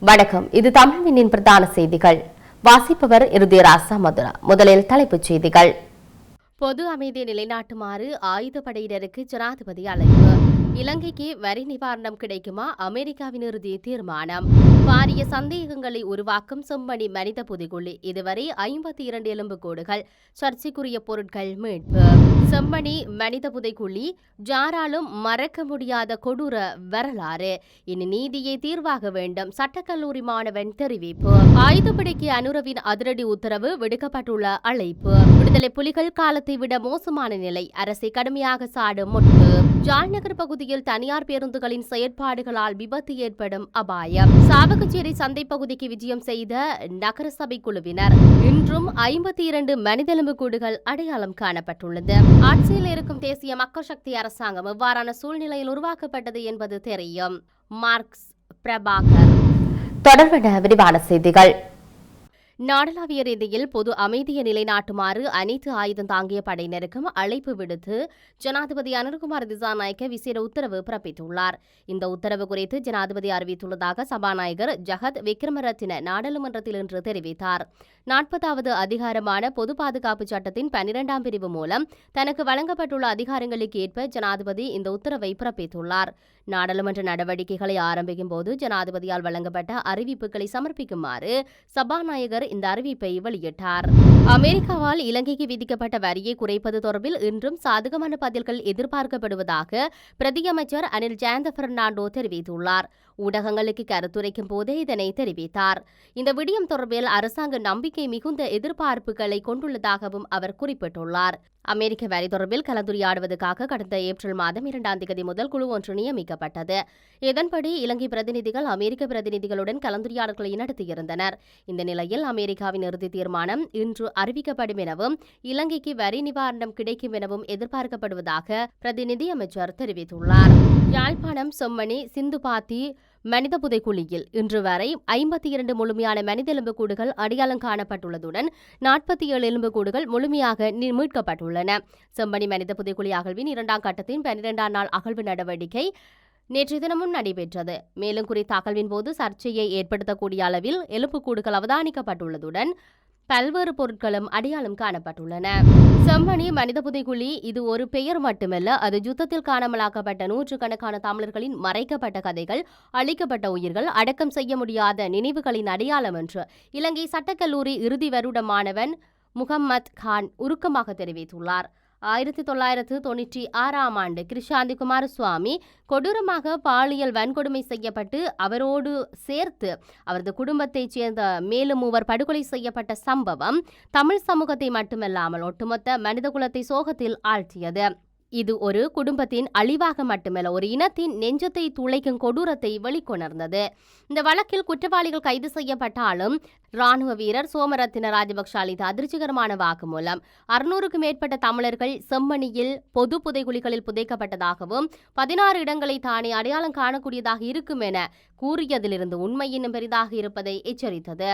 வணக்கம். இது தமிழ்வினின் பிரதான செய்திகள். வாசிப்பவர் இருதிராசா மதுரா. முதலில் தலைப்புச் செய்திகள். பொது அமைதியை நிலைநாட்டுமாறு ஆயுதப்படையினருக்கு ஜனாதிபதி அழைப்பு. இலங்கைக்கு வரி நிவாரணம் கிடைக்குமா? அமெரிக்காவின் இறுதி தீர்மானம். பாரிய சந்தேகங்களை உருவாக்கும் செம்மணி மனித புதுகுழி. இதுவரை ஐம்பத்தி இரண்டு எலும்பு கோடுகள் சர்ச்சைக்குரிய பொருட்கள் மீட்பு. செம்மணி மனித புதைக்குழி ஜாராலும் மறக்க முடியாத கொடூர வரலாறு. இனி நீதியை தீர்வாக வேண்டும் சட்டக்கல்லூரி மாணவன் தெரிவிப்பு. ஆயுதப்படைக்கு அனுரவின் அதிரடி உத்தரவு விடுக்கப்பட்டுள்ள அழைப்பு. விடுதலை புலிகள் காலத்தை விட மோசமான நிலை அரசை கடுமையாக சாடும் முட்டு ஜாழ்நகர் பகுதியில் தனியார் பேருந்துகளின் செயற்பாடுகளால் விபத்து ஏற்படும் அபாயம். சாவகச்சேரி சந்தை பகுதிக்கு விஜயம் செய்த நகரசபை குழுவினர் இன்றும் ஐம்பத்தி இரண்டு மனிதெலும்பு கூடுகள் அடையாளம் காணப்பட்டுள்ளது. ஆட்சியில் இருக்கும் தேசிய மக்கள் சக்தி அரசாங்கம் எவ்வாறான சூழ்நிலையில் உருவாக்கப்பட்டது என்பது தெரியும். மார்க்ஸ் பிரபாகர். தொடர்பான விரிவான செய்திகள். நாடளாவிய ரீதியில் பொது அமைதியை நிலைநாட்டுமாறு அனைத்து ஆயுதம் தாங்கிய படையினருக்கும் அழைப்பு விடுத்து ஜனாதிபதி அனுர்குமார் திசாநாயக்க விசேட உத்தரவு பிறப்பித்துள்ளார். இந்த உத்தரவு குறித்து ஜனாதிபதி அறிவித்துள்ளதாக சபாநாயகர் ஜகத் விக்ரமரத்தின நாடாளுமன்றத்தில் இன்று தெரிவித்தார். நாற்பதாவது அதிகாரமான பொது பாதுகாப்பு சட்டத்தின் பனிரெண்டாம் பிரிவு மூலம் தனக்கு வழங்கப்பட்டுள்ள அதிகாரங்களுக்கு ஏற்ப ஜனாதிபதி இந்த உத்தரவை பிறப்பித்துள்ளார். நாடாளுமன்ற நடவடிக்கைகளை ஆரம்பிக்கும் போது ஜனாதிபதியால் வழங்கப்பட்ட அறிவிப்புகளை சமர்ப்பிக்குமாறு சபாநாயகர் இந்த அறிவிப்பை வெளியிட்டார். அமெரிக்காவால் இலங்கைக்கு விதிக்கப்பட்ட வரியை குறைப்பது தொடர்பில் இன்றும் சாதகமான பதில்கள் எதிர்பார்க்கப்படுவதாக பிரதியமைச்சர் அனில் ஜெயந்த பெர்னாண்டோ தெரிவித்துள்ளார். ஊடகங்களுக்கு கருத்துரைக்கும் போதே இதனை தெரிவித்தார். இந்த விடயம் தொடர்பில் அரசாங்க நம்பிக்கை மிகுந்த எதிர்பார்ப்புகளை கொண்டுள்ளதாகவும் அவர் குறிப்பிட்டுள்ளார். அமெரிக்க வரி தொடர்பில் கலந்துரையாடுவதற்காக கடந்த ஏப்ரல் மாதம் இரண்டாம் தேதி முதல் குழு ஒன்று நியமிக்கப்பட்டது. இதன்படி இலங்கை பிரதிநிதிகள் அமெரிக்க பிரதிநிதிகளுடன் கலந்துரையாடல்களை நடத்தியிருந்தனர். இந்த நிலையில் அமெரிக்காவின் இறுதி தீர்மானம் இன்று அறிவிக்கப்படும் எனவும் இலங்கைக்கு வரி நிவாரணம் கிடைக்கும் எனவும் எதிர்பார்க்கப்படுவதாக பிரதிநிதி அமைச்சர் தெரிவித்துள்ளார். யாழ்ப்பாணம் செம்மணி சிந்துபாத்தி மனித புதைக்குழியில் இன்று வரை ஐம்பத்தி இரண்டு முழுமையான மனித எலும்புக்கூடுகள் அடையாளம் காணப்பட்டுள்ளதுடன் நாற்பத்தி ஏழு எலும்புக்கூடுகள் முழுமையாக மீட்கப்பட்டுள்ளன. செம்பனி மனித புதைக்குழி அகழ்வின் இரண்டாம் கட்டத்தின் பன்னிரெண்டாம் நாள் அகழ்வு நடவடிக்கை நேற்று தினமும் நடைபெற்றது. மேலும் குறித்த அகழ்வின் போது சர்ச்சையை ஏற்படுத்தக்கூடிய அளவில் எலும்புக்கூடுகள் அவதானிக்கப்பட்டுள்ளதுடன் பல்வேறு பொருட்களும் அடையாளம் காணப்பட்டுள்ளன. செம்மணி மனித புதைக்குழி இது ஒரு பெயர் மட்டுமல்ல அது யுத்தத்தில் காணாமலாக்கப்பட்ட நூற்றுக்கணக்கான தமிழர்களின் மறைக்கப்பட்ட கதைகள் அழிக்கப்பட்ட உயிர்கள் அடக்கம் செய்ய முடியாத நினைவுகளின் அடையாளம் என்று இலங்கை சட்டக்கல்லூரி இறுதி வருட மாணவன் முகம்மத் கான் உருக்கமாக தெரிவித்துள்ளார். ஆயிரத்தி தொள்ளாயிரத்து தொண்ணூற்றி ஆறாம் ஆண்டு கிருஷாந்தி குமாரசுவாமி கொடூரமாக பாலியல் வன்கொடுமை செய்யப்பட்டு அவரோடு சேர்த்து அவரது குடும்பத்தைச் சேர்ந்த மேலும் மூவர் படுகொலை செய்யப்பட்ட சம்பவம் தமிழ் சமூகத்தை மட்டுமல்லாமல் ஒட்டுமொத்த மனிதகுலத்தை சோகத்தில் ஆழ்த்தியது. இது ஒரு குடும்பத்தின் அழிவாக மட்டுமல்ல ஒரு இனத்தின் நெஞ்சத்தை துளைக்கும் கொடூரத்தை வெளிக்கொணர்ந்தது. இந்த வழக்கில் குற்றவாளிகள் கைது செய்யப்பட்டாலும் ராணுவ வீரர் சோமரத்தின ராஜபக்ஷ அளித்த அதிர்ச்சிகரமான வாக்குமூலம். அறுநூறுக்கும் மேற்பட்ட தமிழர்கள் செம்மணியில் பொது புதைகுழிகளில் புதைக்கப்பட்டதாகவும் பதினாறு இடங்களை தானே அடையாளம் காணக்கூடியதாக இருக்கும் என கூறியதிலிருந்து உண்மை இன்னும் பெரிதாக இருப்பதை எச்சரித்தது.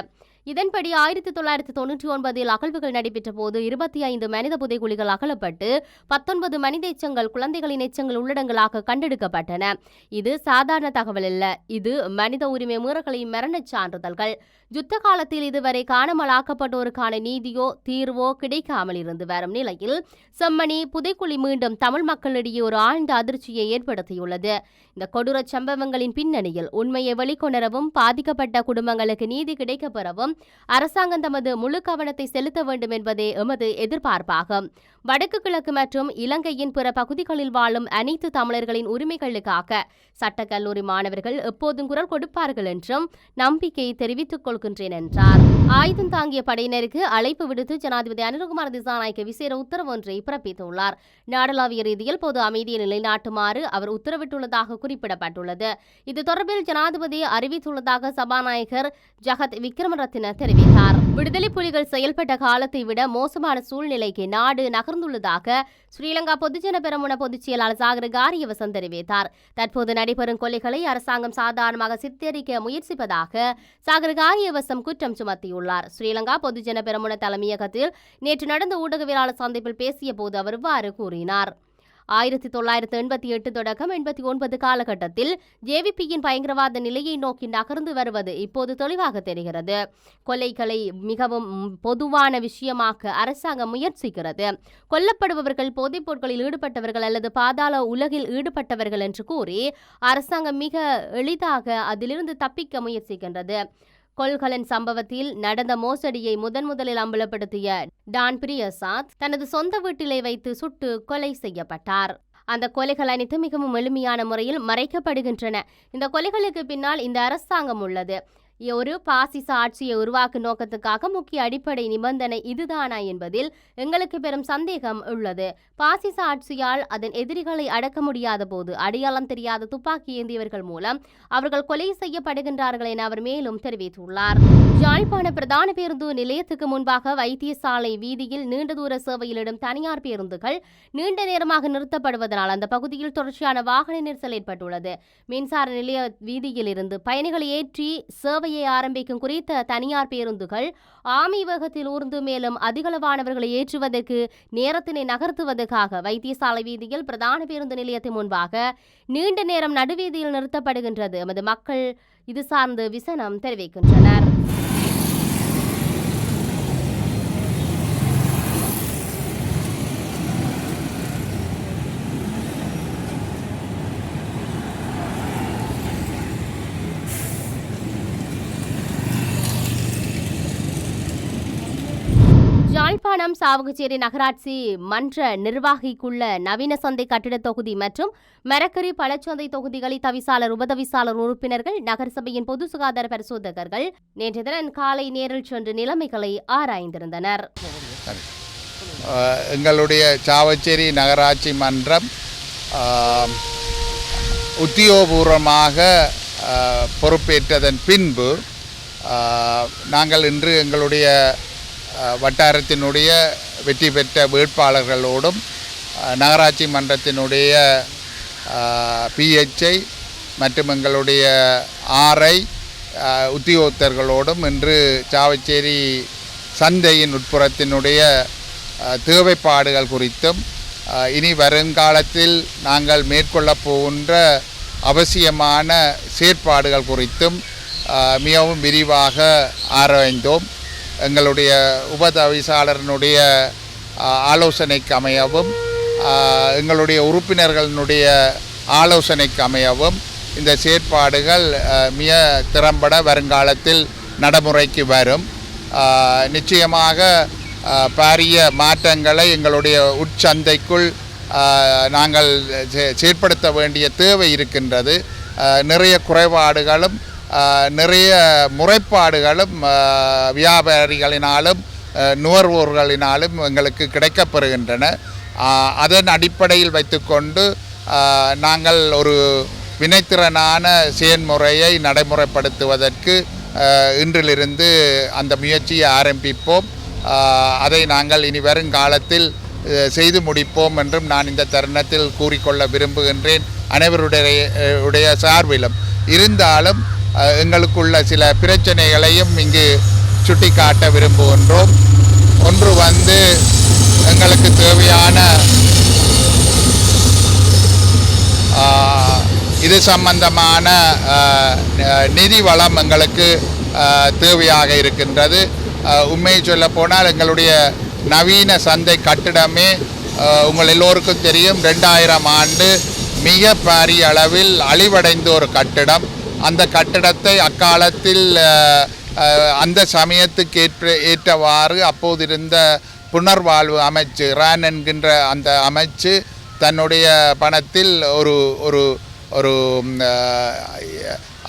இதன்படி ஆயிரத்தி தொள்ளாயிரத்தி தொண்ணூற்றி ஒன்பதில் அகழ்வுகள் நடைபெற்ற போது இருபத்தி ஐந்து மனித புதைகுழிகள் அகலப்பட்டு பத்தொன்பது மனித எச்சங்கள் குழந்தைகளின் எச்சங்கள் உள்ளடங்களாக கண்டெடுக்கப்பட்டன. இது சாதாரண தகவல் அல்ல. இது மனித உரிமை மீறல்களின் மரணச் சான்றிதழ்கள். யுத்த காலத்தில் இதுவரை காணாமலாக்கப்பட்டோருக்கான நீதியோ தீர்வோ கிடைக்காமல் இருந்து வரும் நிலையில் செம்மணி புதைக்குழி மீண்டும் தமிழ் மக்களிடையே ஒரு ஆழ்ந்த அதிர்ச்சியை ஏற்படுத்தியுள்ளது. இந்த கொடூர சம்பவங்களின் பின்னணியில் உண்மையை வெளிக்கொணரவும் பாதிக்கப்பட்ட குடும்பங்களுக்கு நீதி கிடைக்கப் பெறவும் அரசாங்கம் தமது முழு கவனத்தை செலுத்த வேண்டும் என்பதே எமது எதிர்பார்ப்பாகும். வடக்கு கிழக்கு மற்றும் இலங்கையின் பிற பகுதிகளில் வாழும் அனைத்து தமிழர்களின் உரிமைகளுக்காக சட்டக்கல்லூரி மாணவர்கள் எப்போதும் குரல் கொடுப்பார்கள் என்றும் நம்பிக்கை தெரிவித்துக் கொள்கின்றேன் என்றார் ஆயுதம் தாங்கிய படையினருக்கு அழைப்பு விடுத்து ஜனாதிபதி அனுரகுமார் திசாநாயக்க விசேட உத்தரவு ஒன்றை பிறப்பித்துள்ளார். நாடளாவிய ரீதியில் பொது அமைதியை நிலைநாட்டுமாறு அவர் உத்தரவிட்டுள்ளதாக குறிப்பிடப்பட்டுள்ளது. இது தொடர்பில் ஜனாதிபதி அறிவித்துள்ளதாக சபாநாயகர் ஜகத் விக்ரமரத்ன தெரிவித்தார். விடுதலை புலிகள் செயல்பட்ட காலத்தை விட மோசமான சூழ்நிலைக்கு நாடு நகர்ந்துள்ளதாக ஸ்ரீலங்கா பொதுஜன பெரமுன பொதுச் செயலாளர் சாகர காரியவசம் தெரிவித்தார். தற்போது நடைபெறும் கொலைகளை அரசாங்கம் சாதாரணமாக சித்தரிக்க முயற்சிப்பதாக சாகர காரியவசம் குற்றம் சுமத்தியுள்ளார். ஸ்ரீலங்கா பொதுஜன பெரமுன தலைமையகத்தில் நேற்று நடந்த ஊடகவியலாளர் சந்திப்பில் பேசிய போது அவர் இவ்வாறு கூறினார். ஆயிரத்தி தொள்ளாயிரத்து எண்பத்தி எட்டு தொடக்கம் எண்பத்தி ஒன்பது காலகட்டத்தில் ஜேவிபியின் பயங்கரவாத நிலையை நோக்கி நகர்ந்து வருவது இப்போது தெளிவாக தெரிகிறது. கொலைகளை மிகவும் பொதுவான விஷயமாக அரசாங்கம் முயற்சிக்கிறது. கொல்லப்படுபவர்கள் போதைப் பொருட்களில் ஈடுபட்டவர்கள் அல்லது பாதாள உலகில் ஈடுபட்டவர்கள் என்று கூறி அரசாங்கம் மிக எளிதாக அதிலிருந்து தப்பிக்க முயற்சிக்கின்றது. கொள்கலன் சம்பவத்தில் நடந்த மோசடியை முதன் முதலில் அம்பலப்படுத்திய டான் பிரியசாத் தனது சொந்த வீட்டிலே வைத்து சுட்டு கொலை செய்யப்பட்டார். அந்த கொலைகள் அனைத்து மிகவும் எளிமையான முறையில் மறைக்கப்படுகின்றன. இந்த கொலைகளுக்கு பின்னால் இந்த அரசாங்கம் உள்ளது. ஒரு பாசிச ஆட்சியை உருவாக்கும் நோக்கத்துக்காக முக்கிய அடிப்படை நிபந்தனை இதுதானா என்பதில் எங்களுக்கு பெரும் சந்தேகம் உள்ளது. பாசிச ஆட்சியால் அதன் எதிரிகளை அடக்க முடியாத போது அடையாளம் தெரியாத துப்பாக்கி ஏந்தியவர்கள் மூலம் அவர்கள் கொலை செய்யப்படுகின்றார்கள் என அவர் மேலும் தெரிவித்துள்ளார். யாழ்ப்பாண பிரதான பேருந்து நிலையத்துக்கு முன்பாக வைத்தியசாலை வீதியில் நீண்ட தூர சேவையிலிடும் தனியார் பேருந்துகள் நீண்ட நேரமாக நிறுத்தப்படுவதனால் அந்த பகுதியில் தொடர்ச்சியான வாகன நெரிசல் ஏற்பட்டுள்ளது. மின்சார நிலைய வீதியில் இருந்து பயணிகளை ஏற்றி சேவையை ஆரம்பிக்கும் குறித்த தனியார் பேருந்துகள் ஆமி வேகத்தில் ஊர்ந்து மேலும் அதிகளவானவர்களை ஏற்றுவதற்கு நேரத்தினை நகர்த்துவதற்காக வைத்தியசாலை வீதியில் பிரதான பேருந்து நிலையத்தின் முன்பாக நீண்ட நேரம் நடுவீதியில் நிறுத்தப்படுகின்றது. எமது மக்கள் இது சார்ந்து விசனம் தெரிவிக்கின்றனர். மாவட்டம் சாவகச்சேரி நகராட்சி மன்ற நிர்வாகிக்குள்ள நவீன சந்தை கட்டிட தொகுதி மற்றும் மரக்கரி பழச்சந்தை தொகுதிகளை தவிசாளர் உபதவிசாளர் உறுப்பினர்கள் நகரசபையின் பொது சுகாதார பரிசோதகர்கள் நேற்று தினம் காலை நேரில் சென்று நிலைமைகளை ஆராய்ந்திருந்தனர். எங்களுடைய சாவச்சேரி நகராட்சி மன்றம் உத்தியோகபூர்வமாக பொறுப்பேற்றதன் பின்பு நாங்கள் இன்று எங்களுடைய வட்டாரத்தினுடைய வெற்றி பெற்ற வேட்பாளர்களோடும் நகராட்சி மன்றத்தினுடைய பிஹெச்ஐ மற்றும் எங்களுடைய ஆர்ஐ உத்தியோகத்தர்களோடும் இன்று சாவச்சேரி சந்தையின் உட்புறத்தினுடைய தேவைப்பாடுகள் குறித்தும் இனி வருங்காலத்தில் நாங்கள் மேற்கொள்ளப் போகின்ற அவசியமான செயற்பாடுகள் குறித்தும் மிகவும் விரிவாக ஆராய்ந்தோம். எங்களுடைய உபதவிசாளரனுடைய ஆலோசனைக்கு அமையவும் எங்களுடைய உறுப்பினர்களினுடைய ஆலோசனைக்கு அமையவும் இந்த செயற்பாடுகள் மிக திறம்பட வருங்காலத்தில் நடைமுறைக்கு வரும். நிச்சயமாக பாரிய மாற்றங்களை எங்களுடைய உட்சந்தைக்குள் நாங்கள் செ- செயற்படுத்த வேண்டிய தேவை இருக்கின்றது. நிறைய குறைபாடுகளும் நிறைய முறைப்பாடுகளும் வியாபாரிகளினாலும் நுகர்வோர்களினாலும் எங்களுக்கு கிடைக்கப்பெறுகின்றன. அதன் அடிப்படையில் வைத்துக்கொண்டு நாங்கள் ஒரு வினைத்திறனான செயன்முறையை நடைமுறைப்படுத்துவதற்கு இன்றிலிருந்து அந்த முயற்சியை ஆரம்பிப்போம். அதை நாங்கள் இனி வருங்காலத்தில் காலத்தில் செய்து முடிப்போம் என்றும் நான் இந்த தருணத்தில் கூறிக்கொள்ள விரும்புகின்றேன். அனைவருடைய உடைய சார்பிலும். இருந்தாலும் எங்களுக்குள்ள சில பிரச்சனைகளையும் இங்கு சுட்டிக்காட்ட விரும்புகின்றோம். ஒன்று வந்து எங்களுக்கு தேவையான இது சம்பந்தமான நிதி வளம் எங்களுக்கு தேவையாக இருக்கின்றது. உண்மையை சொல்ல போனால் எங்களுடைய நவீன சந்தை கட்டிடமே உங்கள் எல்லோருக்கும் தெரியும் ரெண்டாயிரம் ஆண்டு மிக பாரிய அளவில் அழிவடைந்த ஒரு கட்டிடம். அந்த கட்டிடத்தை அக்காலத்தில் அந்த சமயத்துக்கு ஏற்ற ஏற்றவாறு அப்போது இருந்த புனர்வாழ்வு அமைச்சு ரான் என்கின்ற அந்த அமைச்சு தன்னுடைய பணத்தில் ஒரு ஒரு ஒரு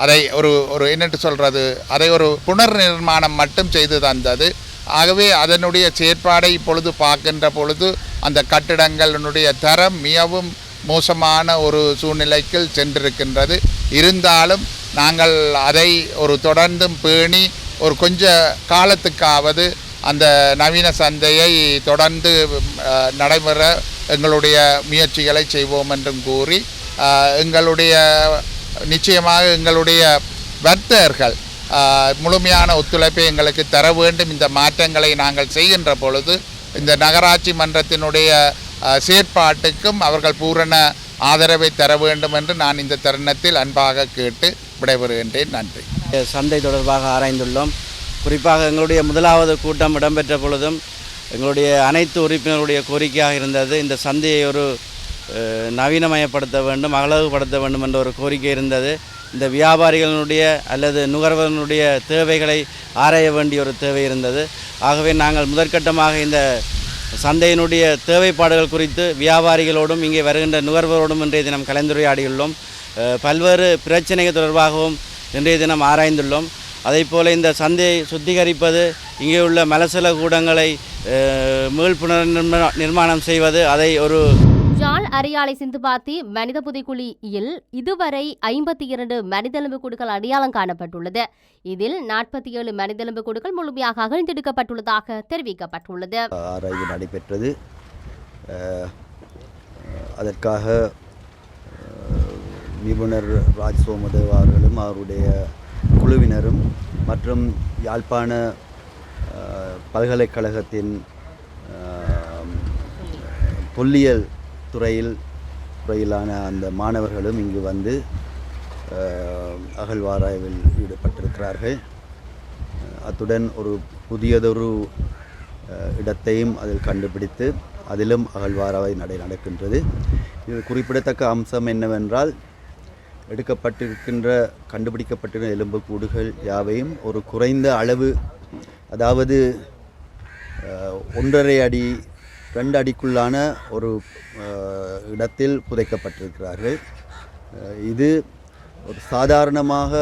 அதை ஒரு ஒரு என்னட்டு சொல்கிறது அதை ஒரு புனர் நிர்மாணம் மட்டும் செய்து தந்தது. ஆகவே அதனுடைய செயற்பாடை இப்பொழுது பார்க்கின்ற பொழுது அந்த கட்டிடங்களினுடைய தரம் மிகவும் மோசமான ஒரு சூழ்நிலைக்கு சென்றிருக்கின்றது. இருந்தாலும் நாங்கள் அதை ஒரு தொடர்ந்தும் பேணி ஒரு கொஞ்ச காலத்துக்காவது அந்த நவீன சந்தையை தொடர்ந்து நடைபெற எங்களுடைய முயற்சிகளை செய்வோம் என்றும் கூறி எங்களுடைய நிச்சயமாக எங்களுடைய வர்த்தகர்கள் முழுமையான ஒத்துழைப்பை எங்களுக்கு தர வேண்டும். இந்த மாற்றங்களை நாங்கள் செய்கின்ற பொழுது இந்த நகராட்சி மன்றத்தினுடைய செயற்பாட்டுக்கும் அவர்கள் பூரண ஆதரவை தர வேண்டும் என்று நான் இந்த தருணத்தில் அன்பாக கேட்டு விடைபெறுகின்றேன். நன்றி. சந்தை தொடர்பாக ஆராய்ந்துள்ளோம். குறிப்பாக எங்களுடைய முதலாவது கூட்டம் இடம்பெற்ற பொழுதும் எங்களுடைய அனைத்து உறுப்பினருடைய கோரிக்கையாக இருந்தது. இந்த சந்தையை ஒரு நவீனமயப்படுத்த வேண்டும் அழகுபடுத்த வேண்டும் என்ற ஒரு கோரிக்கை இருந்தது. இந்த வியாபாரிகளினுடைய அல்லது நுகர்வோர்களுடைய தேவைகளை ஆராய வேண்டிய ஒரு தேவை இருந்தது. ஆகவே நாங்கள் முதற்கட்டமாக இந்த சந்தையினுடைய தேவைப்பாடுகள் குறித்து வியாபாரிகளோடும் இங்கே வருகின்ற நுகர்வோரோடும் இன்றைய தினம் கலந்துரையாடியுள்ளோம். பல்வேறு பிரச்சனைகள் தொடர்பாகவும் இன்றைய தினம் ஆராய்ந்துள்ளோம். அதேபோல இந்த சந்தையை சுத்திகரிப்பது இங்கே உள்ள மலசல கூடங்களை அஹ், நிர்மாணம் செய்வது அதை ஒரு யாழ் அரியாலை சிந்துபாத்தி மனித புதைக்குழியில் இதுவரை ஐம்பத்தி இரண்டு மனிதெலும்பு கூடுகள் அடையாளம் காணப்பட்டுள்ளது. இதில் நாற்பத்தி ஏழு மனிதெலும்பு கூடுகள் முழுமையாக அகழ்ந்தெடுக்கப்பட்டுள்ளதாக தெரிவிக்கப்பட்டுள்ளது. ஆராய்வு நடைபெற்றது. அதற்காக நிபுணர் ராஜ் சோமதேவ் அவர்களும் அவருடைய குழுவினரும் மற்றும் யாழ்ப்பாண பல்கலைக்கழகத்தின் தொல்லியல் துறையில் துறையிலான அந்த மாணவர்களும் இங்கு வந்து அகழ்வாராய்வில் ஈடுபட்டிருக்கிறார்கள். அத்துடன் ஒரு புதியதொரு இடத்தையும் அதில் கண்டுபிடித்து அதிலும் அகழ்வாராய் நடை நடக்கின்றது. இது குறிப்பிடத்தக்க அம்சம் என்னவென்றால் எடுக்கப்பட்டிருக்கின்ற கண்டுபிடிக்கப்பட்டிருக்கிற எலும்புக்கூடுகள் யாவையும் ஒரு குறைந்த அளவு அதாவது ஒன்றரை அடி ரெண்டு அடிக்குள்ளான ஒரு இடத்தில் புதைக்கப்பட்டிருக்கிறார்கள். இது ஒரு சாதாரணமாக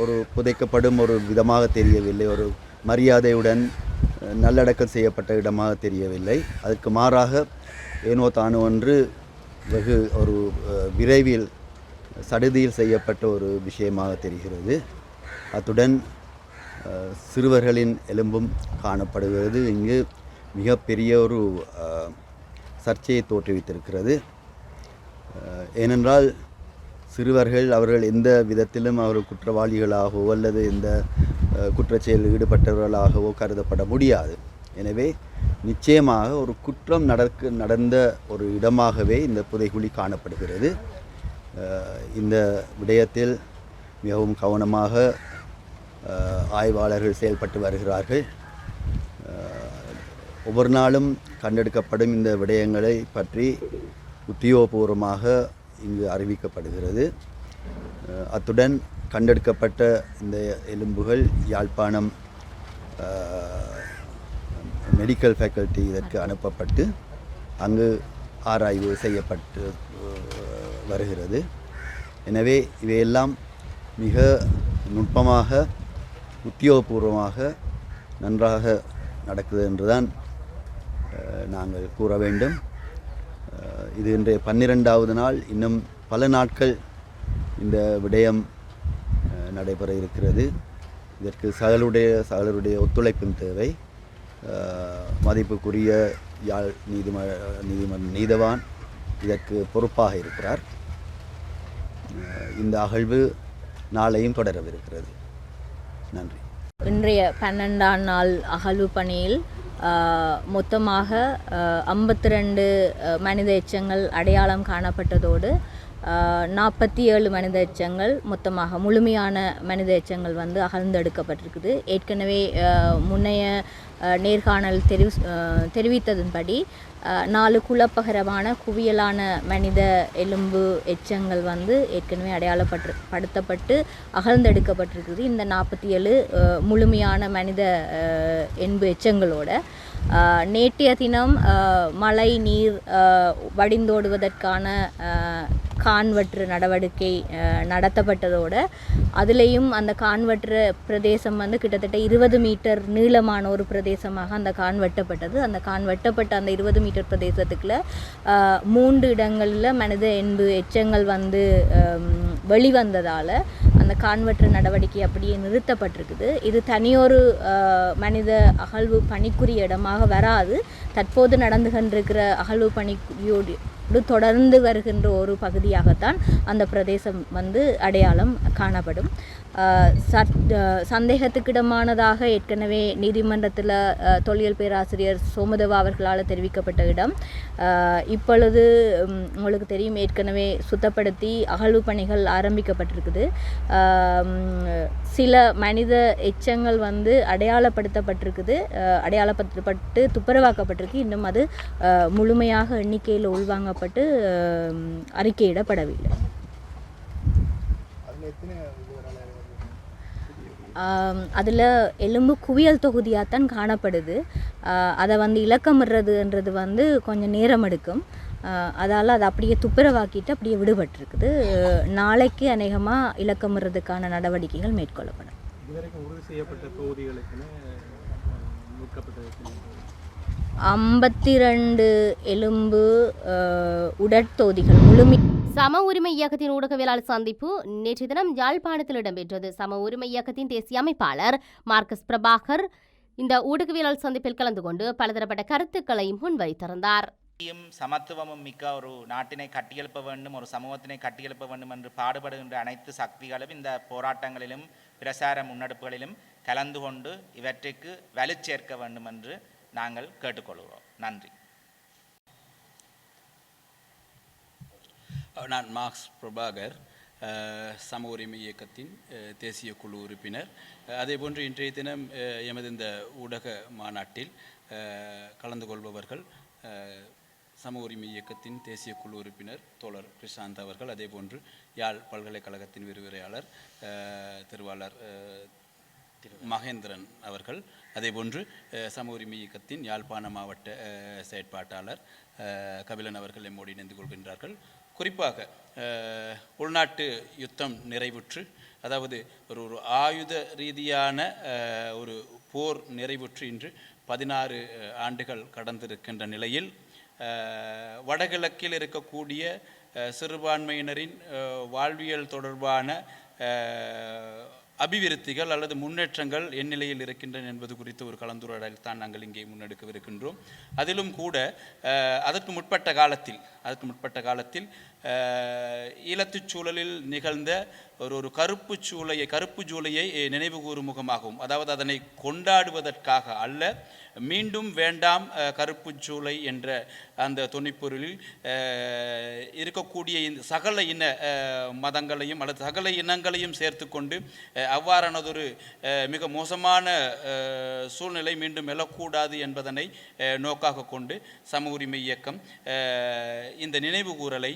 ஒரு புதைக்கப்படும் ஒரு விதமாக தெரியவில்லை. ஒரு மரியாதையுடன் நல்லடக்கம் செய்யப்பட்ட இடமாக தெரியவில்லை. அதுக்கு மாறாக ஏனோ தானோ ஒன்று வெகு ஒரு விரைவில் சடுதியில் செய்யப்பட்ட ஒரு விஷயமாக தெரிகிறது. அத்துடன் சிறுவர்களின் எலும்பும் காணப்படுகிறது. இங்கு மிகப்பெரிய ஒரு சர்ச்சையை தோற்றுவித்திருக்கிறது. ஏனென்றால் சிறுவர்கள் அவர்கள் எந்த விதத்திலும் அவர்கள் குற்றவாளிகளாகவோ அல்லது எந்த குற்றச்செயலில் ஈடுபட்டவர்களாகவோ கருதப்பட முடியாது. எனவே நிச்சயமாக ஒரு குற்றம் நடக்க நடந்த ஒரு இடமாகவே இந்த புதைகுழி காணப்படுகிறது. இந்த விடயத்தில் மிகவும் கவனமாக ஆய்வாளர்கள் செயல்பட்டு வருகிறார்கள். ஒவ்வொரு நாளும் கண்டெடுக்கப்படும் இந்த விடயங்களை பற்றி உத்தியோகபூர்வமாக இங்கு அறிவிக்கப்படுகிறது. அத்துடன் கண்டெடுக்கப்பட்ட இந்த எலும்புகள் யாழ்ப்பாணம் மெடிக்கல் ஃபேக்கல்ட்டி இதற்கு அனுப்பப்பட்டு அங்கு ஆராய்வு செய்யப்பட்டு வருகிறது. எனவே இவையெல்லாம் மிக நுட்பமாக உத்தியோகபூர்வமாக நன்றாக நடக்குது என்றுதான் நாங்கள் கூற வேண்டும். இது இன்றைய பன்னிரெண்டாவது நாள். இன்னும் பல நாட்கள் இந்த விடயம் நடைபெற இருக்கிறது. இதற்கு சகலுடைய சகலருடைய ஒத்துழைப்பும் தேவை. மதிப்புக்குரிய யாழ் நீதிம நீதிமன்ற நீதவான் இதற்கு பொறுப்பாக இருக்கிறார். இந்த அகழ்வு நாளையும் தொடரவிருக்கிறது. நன்றி. இன்றைய பன்னெண்டாம் நாள் அகழ்வு பணியில் மொத்தமாக ஐம்பத்தி ரெண்டு மனித எச்சங்கள் அடையாளம் காணப்பட்டதோடு நாற்பத்தி ஏழு மனித எச்சங்கள் மொத்தமாக முழுமையான மனித எச்சங்கள் வந்து அகழ்ந்தெடுக்கப்பட்டிருக்குது. ஏற்கனவே முன்னைய நேர்காணல் தெரிவி தெரிவித்ததன்படி நாலு குலப்பகரமான குவியலான மனித எலும்பு எச்சங்கள் வந்து ஏற்கனவே அடையாளப்பட்டு படுத்தப்பட்டு அகழ்ந்தெடுக்கப்பட்டிருக்குது. இந்த நாற்பத்தி ஏழு முழுமையான மனித ஆஹ், எண்பு எச்சங்களோட. நேற்றைய தினம் மழை நீர் வடிந்தோடுவதற்கான கான்வற்று நடவடிக்கை நடத்தப்பட்டதோடு நடத்தப்பட்டதோட அதுலேயும் அந்த கான்வற்று பிரதேசம் வந்து கிட்டத்தட்ட இருபது மீட்டர் நீளமான ஒரு பிரதேசமாக அந்த கான் வெட்டப்பட்டது. அந்த கான் வெட்டப்பட்ட அந்த இருபது மீட்டர் பிரதேசத்துக்குள்ள மூன்று இடங்களில் மனித எண்பு எச்சங்கள் வந்து வெளிவந்ததால் அந்த கான்வெற்று நடவடிக்கை அப்படியே நிறுத்தப்பட்டிருக்குது. இது தனியொரு மனித அகழ்வு பணிக்குரிய இடமாக வராது. தற்போது நடந்து கொண்டிருக்கிற அகழ்வு பணியோடு தொடர்ந்து வருகின்ற ஒரு பகுதியாகத்தான் அந்த பிரதேசம் வந்து அடையாளம் காணப்படும். சட் சந்தேகத்துக்கிடமானதாக ஏற்கனவே நீதிமன்றத்தில் தொல்லியல் பேராசிரியர் சோமதேவா அவர்களால் தெரிவிக்கப்பட்ட இடம். இப்பொழுது உங்களுக்கு தெரியும் ஏற்கனவே சுத்தப்படுத்தி அகழ்வு பணிகள் ஆரம்பிக்கப்பட்டிருக்குது. சில மனித எச்சங்கள் வந்து அடையாளப்படுத்தப்பட்டிருக்குது. அடையாளப்படுத்தப்பட்டு துப்புரவாக்கப்பட்டிருக்கு. இன்னும் அது முழுமையாக எண்ணிக்கையில் உள்வாங்கப்பட்டு அறிக்கையிடப்படவில்லை. அதில் எலும்பு குவியல் தொகுதியாக தான் காணப்படுது அதை வந்து இலக்கமிடுறதுன்றது வந்து கொஞ்சம் நேரம் எடுக்கும். அதால் அதை அப்படியே துப்புரவாக்கிட்டு அப்படியே விடுபட்டிருக்குது. நாளைக்கு அநேகமாக இலக்கமிடுறதுக்கான நடவடிக்கைகள் மேற்கொள்ளப்படும். ஐம்பத்தி ரெண்டு எலும்பு உடற்தொகுதிகள் முழுமை சம உரிமை இயக்கத்தின் ஊடகவியலாளர் சந்திப்பு நேற்று தினம் யாழ்ப்பாணத்தில் இடம்பெற்றது. சம உரிமை இயக்கத்தின் தேசிய அமைப்பாளர் மார்க்கஸ் பிரபாகர் இந்த ஊடகவியலாளர் சந்திப்பில் கலந்து கொண்டு பலதரப்பட்ட கருத்துக்களை முன்வைத்திருந்தார். சமத்துவமும் மிக்க ஒரு நாட்டினை கட்டியெழுப்ப வேண்டும் ஒரு சமூகத்தினை கட்டியெழுப்ப வேண்டும் என்று பாடுபடுகின்ற அனைத்து சக்திகளும் இந்த போராட்டங்களிலும் பிரசார முன்னெடுப்புகளிலும் கலந்து கொண்டு இவற்றுக்கு வலு சேர்க்க வேண்டும் என்று நாங்கள் கேட்டுக்கொள்கிறோம். நன்றி. நான் மார்க்ஸ் பிரபாகர் சம உரிமை இயக்கத்தின் தேசிய குழு உறுப்பினர். அதே அதேபோன்று இன்றைய தினம் எமது இந்த ஊடக மாநாட்டில் கலந்து கொள்பவர்கள் சம உரிமை இயக்கத்தின் தேசிய குழு உறுப்பினர் தோழர் கிருஷாந்த் அவர்கள் அதேபோன்று யாழ் பல்கலைக்கழகத்தின் விரிவுரையாளர் திருவாளர் மகேந்திரன் அவர்கள் அதேபோன்று சம உரிமை இயக்கத்தின் யாழ்ப்பாண மாவட்ட செயற்பாட்டாளர் கபிலன் அவர்கள் எம்மோடு இணைந்து கொள்கின்றார்கள். குறிப்பாக உள்நாட்டு யுத்தம் நிறைவுற்று அதாவது ஒரு ஒரு ஆயுத ரீதியான ஒரு போர் நிறைவுற்று இன்று பதினாறு ஆண்டுகள் கடந்திருக்கின்ற நிலையில் வடகிழக்கில் இருக்கக்கூடிய சிறுபான்மையினரின் வாழ்வியல் தொடர்பான அபிவிருத்திகள் அல்லது முன்னேற்றங்கள் என் நிலையில் இருக்கின்றன என்பது குறித்து ஒரு கலந்துரையாடல் தான் நாங்கள் இங்கே முன்னெடுக்கவிருக்கின்றோம். அதிலும் கூட அதற்கு முற்பட்ட காலத்தில் அதற்கு முற்பட்ட காலத்தில் ஈழத்துச் சூழலில் நிகழ்ந்த ஒரு ஒரு கருப்பு சூளையை கருப்பு ஜூலையை நினைவு கூறும் முகமாகவும் அதாவது அதனை கொண்டாடுவதற்காக அல்ல மீண்டும் வேண்டாம் கருப்பு ஜூலை என்ற அந்த துணிப்பொருளில் இருக்கக்கூடிய இந்த சகல இன மதங்களையும் அல்லது சகல இனங்களையும் சேர்த்து கொண்டு அவ்வாறானதொரு மிக மோசமான சூழ்நிலை மீண்டும் எழக்கூடாது என்பதனை நோக்காக கொண்டு சம உரிமை இயக்கம் இந்த நினைவு கூறலை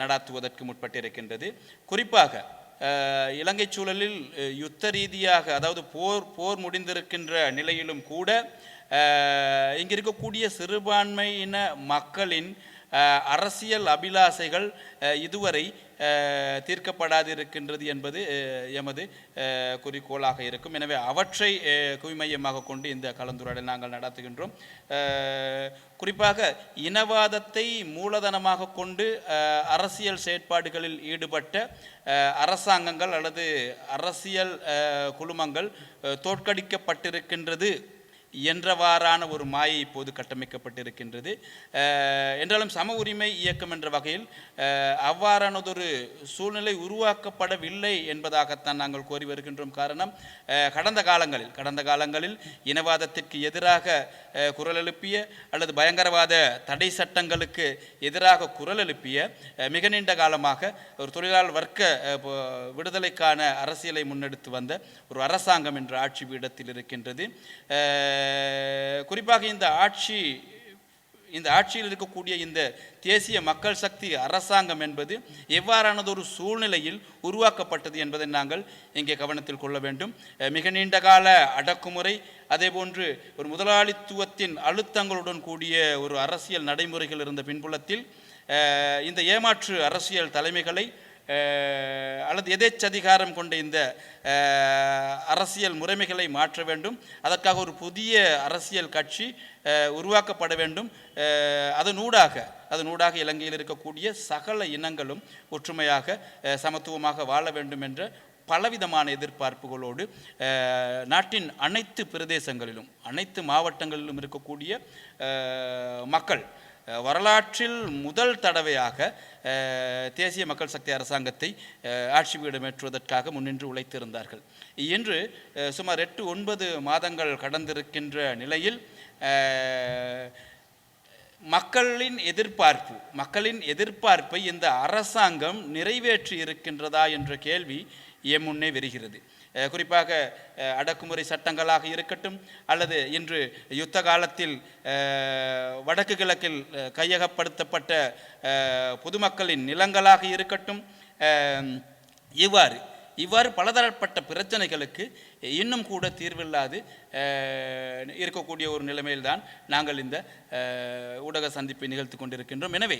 நடாத்துவதற்கு முற்பட்டிருக்கின்றது. குறிப்பாக இலங்கை சூழலில் யுத்த ரீதியாக அதாவது போர் போர் முடிந்திருக்கின்ற நிலையிலும் கூட இங்கிருக்கக்கூடிய இருக்கக்கூடிய சிறுபான்மையின மக்களின் அரசியல் அபிலாசைகள் இதுவரை தீர்க்கப்படாதிருக்கின்றது என்பது எமது குறிக்கோளாக இருக்கும். எனவே அவற்றை குவிமையமாக கொண்டு இந்த கலந்துரையாடல் நாங்கள் நடத்துகின்றோம். குறிப்பாக இனவாதத்தை மூலதனமாக கொண்டு அரசியல் செயற்பாடுகளில் ஈடுபட்ட அரசாங்கங்கள் அல்லது அரசியல் குழுமங்கள் தோற்கடிக்கப்பட்டிருக்கின்றது என்றவாறான ஒரு மாயை இப்போது கட்டமைக்கப்பட்டிருக்கின்றது. என்றாலும் சம உரிமை இயக்கம் என்ற வகையில் அவ்வாறானதொரு சூழ்நிலை உருவாக்கப்படவில்லை என்பதாகத்தான் நாங்கள் கோரி வருகின்றோம். காரணம் கடந்த காலங்களில் கடந்த காலங்களில் இனவாதத்திற்கு எதிராக குரல் எழுப்பிய அல்லது பயங்கரவாத தடை சட்டங்களுக்கு எதிராக குரல் எழுப்பிய மிக நீண்ட காலமாக ஒரு தொழிலாளர் வர்க்க விடுதலைக்கான அரசியலை முன்னெடுத்து வந்த ஒரு அரசாங்கம் என்ற ஆட்சி பீடத்தில் இருக்கின்றது. குறிப்பாக இந்த ஆட்சி இந்த ஆட்சியில் இருக்கக்கூடிய இந்த தேசிய மக்கள் சக்தி அரசாங்கம் என்பது எவ்வாறானதொரு சூழ்நிலையில் உருவாக்கப்பட்டது என்பதை நாங்கள் இங்கே கவனத்தில் கொள்ள வேண்டும். மிக நீண்ட கால அடக்குமுறை அதேபோன்று ஒரு முதலாளித்துவத்தின் அழுத்தங்களுடன் கூடிய ஒரு அரசியல் நடைமுறைகள் இருந்த பின்புலத்தில் இந்த ஏமாற்று அரசியல் தலைமைகளை அல்லது எதேச்சதிகாரம் கொண்ட இந்த அரசியல் முறைமைகளை மாற்ற வேண்டும். அதற்காக ஒரு புதிய அரசியல் கட்சி உருவாக்கப்பட வேண்டும். அதனூடாக அதனூடாக இலங்கையில் இருக்கக்கூடிய சகல இனங்களும் ஒற்றுமையாக சமத்துவமாக வாழ வேண்டும் என்ற பலவிதமான எதிர்பார்ப்புகளோடு நாட்டின் அனைத்து பிரதேசங்களிலும் அனைத்து மாவட்டங்களிலும் இருக்கக்கூடிய மக்கள் வரலாற்றில் முதல் தடவையாக தேசிய மக்கள் சக்தி அரசாங்கத்தை ஆட்சி பீடமேற்றுவதற்காக முன்னின்று உழைத்திருந்தார்கள். இன்று சுமார் எட்டு ஒன்பது மாதங்கள் கடந்திருக்கின்ற நிலையில் மக்களின் எதிர்பார்ப்பு மக்களின் எதிர்பார்ப்பை இந்த அரசாங்கம் நிறைவேற்றி இருக்கின்றதா என்ற கேள்வி எம் முன்னே வருகிறது. குறிப்பாக அடக்குமுறை சட்டங்களாக இருக்கட்டும் அல்லது இன்று யுத்த காலத்தில் வடக்கு கிழக்கில் கையகப்படுத்தப்பட்ட பொதுமக்களின் நிலங்களாக இருக்கட்டும் இவ்வாறு இவ்வாறு பலதரப்பட்ட பிரச்சனைகளுக்கு இன்னும் கூட தீர்வில்லாது இருக்கக்கூடிய ஒரு நிலைமையில்தான் நாங்கள் இந்த ஊடக சந்திப்பை நிகழ்த்து கொண்டிருக்கின்றோம். எனவே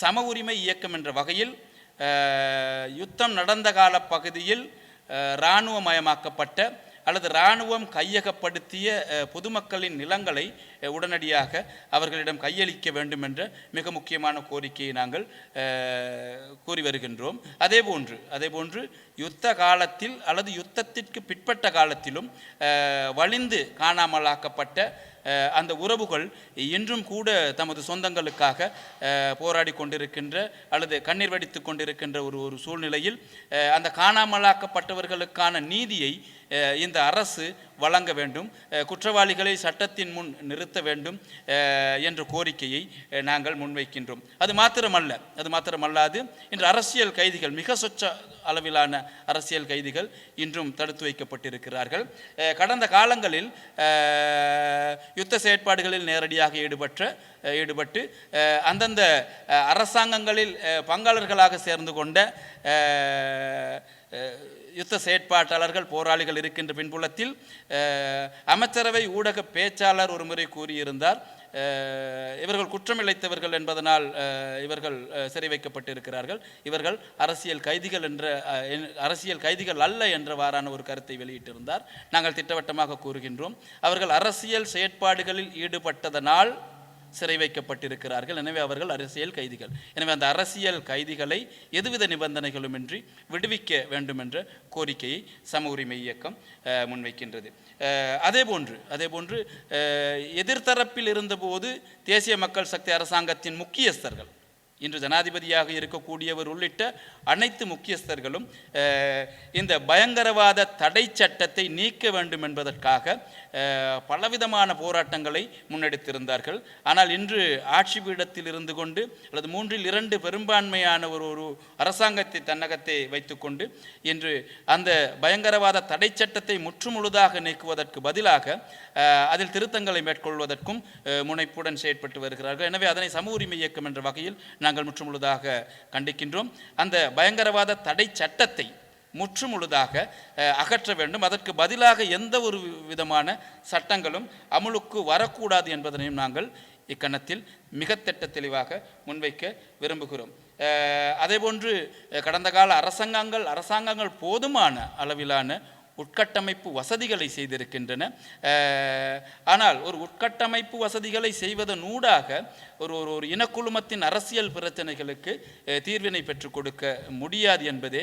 சம உரிமை இயக்கம் என்ற வகையில் யுத்தம் நடந்த கால பகுதியில் இராணுவமயமாக்கப்பட்ட அல்லது இராணுவம் கையகப்படுத்திய பொதுமக்களின் நிலங்களை உடனடியாக அவர்களிடம் கையளிக்க வேண்டும் என்ற மிக முக்கியமான கோரிக்கையை நாங்கள் கூறி வருகின்றோம். அதேபோன்று அதேபோன்று யுத்த காலத்தில் அல்லது யுத்தத்திற்கு பிற்பட்ட காலத்திலும் வலிந்து காணாமலாக்கப்பட்ட அந்த உறவுகள் இன்றும் கூட தமது சொந்தங்களுக்காக போராடி கொண்டிருக்கின்ற அல்லது கண்ணீர் வடித்து கொண்டிருக்கின்ற ஒரு ஒரு சூழ்நிலையில் அந்த காணாமலாக்கப்பட்டவர்களுக்கான நீதியை இந்த அரசு வழங்க வேண்டும் குற்றவாளிகளை சட்டத்தின் முன் நிறுத்த வேண்டும் என்ற கோரிக்கையை நாங்கள் முன்வைக்கின்றோம். அது மாத்திரமல்ல அது மாத்திரமல்லாது இன்று அரசியல் கைதிகள் மிக சொச்ச அளவிலான அரசியல் கைதிகள் இன்றும் தடுத்து வைக்கப்பட்டிருக்கிறார்கள். கடந்த காலங்களில் யுத்த செயற்பாடுகளில் நேரடியாக ஈடுபட்ட ஈடுபட்டு அந்தந்த அரசாங்கங்களில் பங்காளர்களாக சேர்ந்து கொண்ட யுத்த செயற்பாட்டாளர்கள் போராளிகள் இருக்கின்ற பின்புலத்தில் அமைச்சரவை ஊடக பேச்சாளர் ஒரு முறை கூறியிருந்தார் இவர்கள் குற்றமிழைத்தவர்கள் என்பதனால் இவர்கள் சிறை வைக்கப்பட்டிருக்கிறார்கள் இவர்கள் அரசியல் கைதிகள் என்ற என்- அரசியல் கைதிகள் அல்ல என்றவாறான ஒரு கருத்தை வெளியிட்டிருந்தார். நாங்கள் திட்டவட்டமாக கூறுகின்றோம். அவர்கள் அரசியல் செயற்பாடுகளில் ஈடுபட்டதனால் சிறை வைக்கப்பட்டிருக்கிறார்கள் எனவே அவர்கள் அரசியல் கைதிகள். எனவே அந்த அரசியல் கைதிகளை எதுவித நிபந்தனைகளுமின்றி விடுவிக்க வேண்டும் என்ற கோரிக்கையை சம உரிமை இயக்கம் முன்வைக்கின்றது. அதேபோன்று அதேபோன்று எதிர்த்தரப்பில் இருந்தபோது தேசிய மக்கள் சக்தி அரசாங்கத்தின் முக்கியஸ்தர்கள் இன்று ஜனாதிபதியாக இருக்கக்கூடியவர் உள்ளிட்ட அனைத்து முக்கியஸ்தர்களும் இந்த பயங்கரவாத தடை சட்டத்தை நீக்க வேண்டும் என்பதற்காக பலவிதமான போராட்டங்களை முன்னெடுத்திருந்தார்கள். ஆனால் இன்று ஆட்சி பீடத்தில் இருந்து கொண்டு அல்லது மூன்றில் இரண்டு பெரும்பான்மையான ஒரு ஒரு அரசாங்கத்தை தன்னகத்தை வைத்துக்கொண்டு இன்று அந்த பயங்கரவாத தடை சட்டத்தை முற்றுமுழுதாக நீக்குவதற்கு பதிலாக அதில் திருத்தங்களை மேற்கொள்வதற்கும் முனைப்புடன் செயற்பட்டு வருகிறார்கள். எனவே அதனை சமூக உரிமை இயக்கம் என்ற வகையில் நாங்கள் முற்றுமுழுதாக கண்டிக்கின்றோம். அந்த பயங்கரவாத தடை சட்டத்தை முற்றுமுழுதாக அகற்ற வேண்டும். அதற்கு பதிலாக எந்த ஒரு விதமான சட்டங்களும் அமுலுக்கு வரக்கூடாது என்பதனையும் நாங்கள் இக்கணத்தில் மிக திட்ட தெளிவாக முன்வைக்க விரும்புகிறோம். அதேபோன்று கடந்த கால அரசாங்கங்கள் அரசாங்கங்கள் போதுமான அளவிலான உட்கட்டமைப்பு வசதிகளை செய்திருக்கின்றன. ஆனால் ஒரு உட்கட்டமைப்பு வசதிகளை செய்வதன் ஊடாக ஒரு ஒரு ஒரு இனக்குழுமத்தின் அரசியல் பிரச்சனைகளுக்கு தீர்வினை பெற்றுக் கொடுக்க முடியாது என்பதே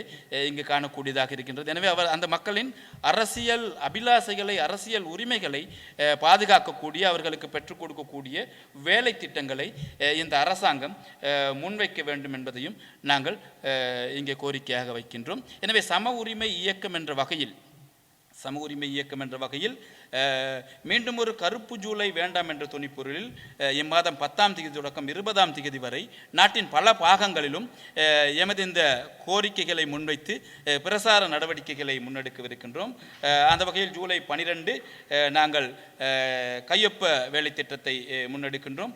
இங்கு காணக்கூடியதாக இருக்கின்றது. எனவே அவர் அந்த மக்களின் அரசியல் அபிலாசைகளை அரசியல் உரிமைகளை பாதுகாக்கக்கூடிய அவர்களுக்கு பெற்றுக் கொடுக்கக்கூடிய வேலை திட்டங்களை இந்த அரசாங்கம் முன்வைக்க வேண்டும் என்பதையும் நாங்கள் இங்கே கோரிக்கையாக வைக்கின்றோம். எனவே சம உரிமை இயக்கம் என்ற வகையில் சம உரிமை இயக்கம் என்ற வகையில் மீண்டும் ஒரு கருப்பு ஜூலை வேண்டாம் என்ற துணிப்பொருளில் இம்மாதம் பத்தாம் தேதி தொடக்கம் இருபதாம் தேதி வரை நாட்டின் பல பாகங்களிலும் எமது இந்த கோரிக்கைகளை முன்வைத்து பிரசார நடவடிக்கைகளை முன்னெடுக்கவிருக்கின்றோம். அந்த வகையில் ஜூலை பனிரெண்டு நாங்கள் கையொப்ப வேலை திட்டத்தை முன்னெடுக்கின்றோம்.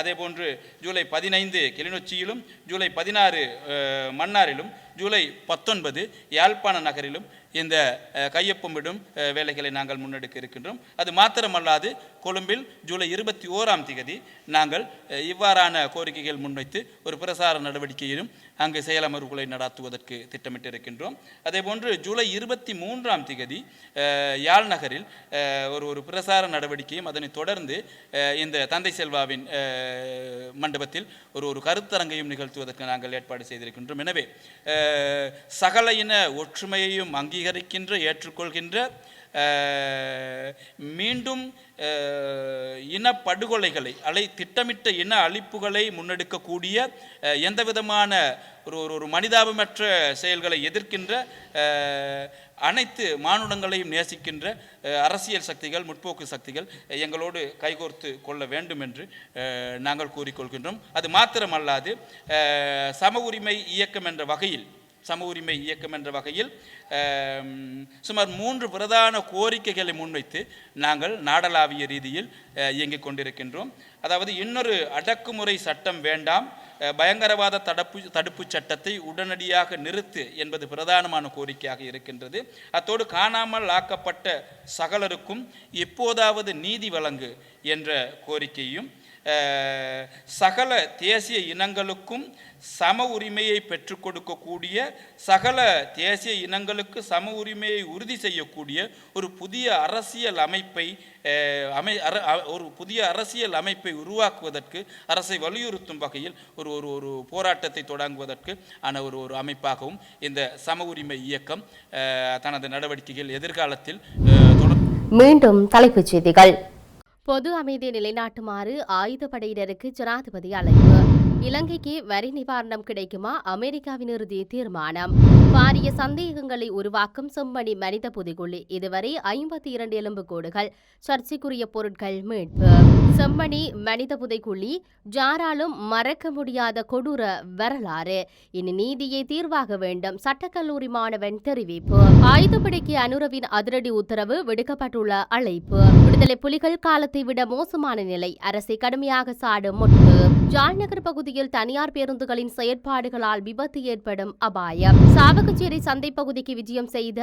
அதேபோன்று ஜூலை பதினைந்து கிளிநொச்சியிலும் ஜூலை பதினாறு மன்னாரிலும் ஜூலை பத்தொன்பது யாழ்ப்பாண நகரிலும் இந்த கையொப்பமிடும் வேலைகளை நாங்கள் முன்னெடுக்க இருக்கின்றோம். அது மாத்திரமல்லாது கொழும்பில் ஜூலை இருபத்தி ஓராம் திகதி நாங்கள் இவ்வாறான கோரிக்கைகள் முன்வைத்து ஒரு பிரசார நடவடிக்கையிலும் அங்கு செயலமர்வுகளை நடாத்துவதற்கு திட்டமிட்டிருக்கின்றோம். அதேபோன்று ஜூலை இருபத்தி மூன்றாம் திகதி யாழ் நகரில் ஒரு ஒரு பிரசார நடவடிக்கையும் அதனைத் தொடர்ந்து இந்த தந்தை செல்வாவின் மண்டபத்தில் ஒரு ஒரு கருத்தரங்கையும் நிகழ்த்துவதற்கு நாங்கள் ஏற்பாடு செய்திருக்கின்றோம். எனவே சகல இன ஒற்றுமையையும் அங்கீகரிக்கின்ற ஏற்றுக்கொள்கின்ற மீண்டும் இன இனப்படுகொலைகளை அலை திட்டமிட்ட இன அழிப்புகளை முன்னெடுக்கக்கூடிய எந்த விதமான ஒரு ஒரு ஒரு மனிதாபமற்ற செயல்களை எதிர்க்கின்ற அனைத்து மானுடங்களையும் நேசிக்கின்ற அரசியல் சக்திகள் முற்போக்கு சக்திகள் எங்களோடு கைகோர்த்து கொள்ள வேண்டும் என்று நாங்கள் கூறிக்கொள்கின்றோம். அது மாத்திரமல்லாது சம உரிமை இயக்கம் என்ற வகையில் சம உரிமை இயக்கம் என்ற வகையில் சுமார் மூன்று பிரதான கோரிக்கைகளை முன்வைத்து நாங்கள் நாடளாவிய ரீதியில் இயங்கிக் கொண்டிருக்கின்றோம். அதாவது இன்னொரு அடக்குமுறை சட்டம் வேண்டாம் பயங்கரவாத தடுப்பு தடுப்பு சட்டத்தை உடனடியாக நிறுத்து என்பது பிரதானமான கோரிக்கையாக இருக்கின்றது. அத்தோடு காணாமல் ஆக்கப்பட்ட சகலருக்கும் எப்போதாவது நீதி வழங்கு என்ற கோரிக்கையும் சகல தேசிய இனங்களுக்கும் சம உரிமையை பெற்றுக் கொடுக்கக்கூடிய சகல தேசிய இனங்களுக்கு சம உரிமையை உறுதி செய்யக்கூடிய ஒரு புதிய அரசியல் அமைப்பை அமை அர அ- ஒரு புதிய அரசியல் அமைப்பை உருவாக்குவதற்கு அரசை வலியுறுத்தும் வகையில் ஒரு ஒரு ஒரு போராட்டத்தை தொடங்குவதற்கு ஆன ஒரு ஒரு அமைப்பாகவும் இந்த சம உரிமை இயக்கம் தனது நடவடிக்கைகள் எதிர்காலத்தில் மீண்டும் தலைப்புச் செய்திகள். பொது அமைதியை நிலைநாட்டுமாறு ஆயுதப்படையினருக்கு ஜனாதிபதி அழைப்பு. இலங்கைக்கு வரி நிவாரணம் கிடைக்குமா? அமெரிக்காவின் இறுதி தீர்மானம். பாரிய சந்தேகங்களை உருவாக்கும் செம்மணி மனித புதைகுழி. இதுவரை ஐம்பத்தி இரண்டு எலும்புக்கூடுகள் சர்ச்சைக்குரிய பொருட்கள் மீட்பு. செம்மணி மனித புதைக்குழி ஜாராலும் மறக்க முடியாத கொடூர வரலாறு. இனி நீதியை தீர்வாக வேண்டும் சட்டக்கல்லூரி மாணவன் தெரிவிப்பு. ஆயுதப்படைக்கு அனுரவின் அதிரடி உத்தரவு விடுக்கப்பட்டுள்ள அழைப்பு. விடுதலை புலிகள் காலத்தை விட மோசமான நிலை அரசை கடுமையாக சாடும் முன்பு ஜாழ்நகர் பகுதியில் தனியார் பேருந்துகளின் செயற்பாடுகளால் விபத்து ஏற்படும் அபாயம். சாவகச்சேரி சந்தை பகுதிக்கு விஜயம் செய்த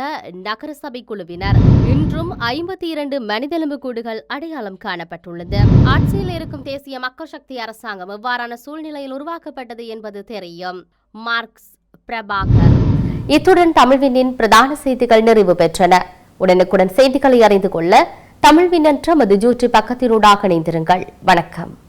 நகரசபை குழுவினர். இன்றும் ஐம்பத்தி இரண்டு மனிதெலும்பு கூடுகள் அடையாளம் காணப்பட்டுள்ளது. ஆட்சியில் இருக்கும் தேசிய மக்கள் சக்தி அரசாங்கம் எவ்வாறான சூழ்நிலையில் உருவாக்கப்பட்டது என்பது தெரியும். மார்க்ஸ் பிரபாகர். இத்துடன் தமிழ்வினின் பிரதான செய்திகள் நிறைவு பெற்றன. உடனுக்குடன் செய்திகளை அறிந்து கொள்ள தமிழ்வின் என்ற மது ஜூற்றி பக்கத்தினூடாக இணைந்திருங்கள். வணக்கம்.